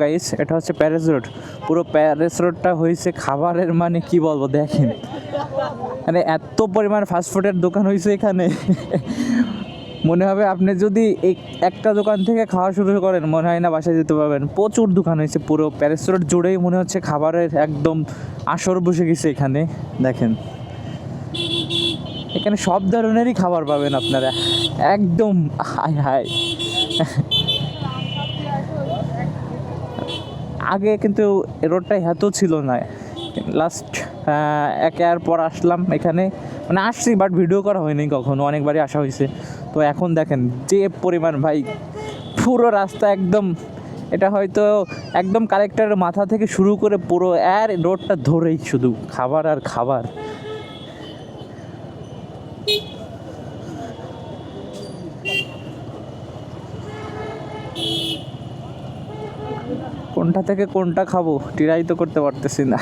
Guys এটা হচ্ছে Paris road পুরো প্যারিস রোডটা হয়েছে খাবারের মানে কি বলব, দেখেন। মানে এত পরিমাণ ফাস্টফুডের দোকান হয়েছে এখানে। মনে হবে আপনি যদি একটা দোকান থেকে খাওয়া শুরু করেন, মনে হয় না বাসায় যেতে পারবেন। প্রচুর দোকান হয়েছে পুরো প্যারিস রোড জুড়েই মনে হচ্ছে খাবারের একদম আসর বসে গেছে এখানে, দেখেন। এখানে সব ধরনেরই খাবার পাবেন আপনারা। একদম হাই হাই আগে কিন্তু রোডটা এত ছিল না। লাস্ট এক ইয়ার পর আসলাম এখানে। মানে আসছি বাট ভিডিও করা হয়নি কখনো, অনেকবারই আসা হয়েছে। তো এখন দেখেন, যে পরিমাণ ভাই, পুরো রাস্তা একদম, এটা হয়তো একদম কালেক্টরের মাথা থেকে শুরু করে পুরো আর রোডটা ধরেই শুধু, খাবার আর খাবার। কোনটা থেকে কোনটা খাব? টিরাই তো করতে পারতেছি না।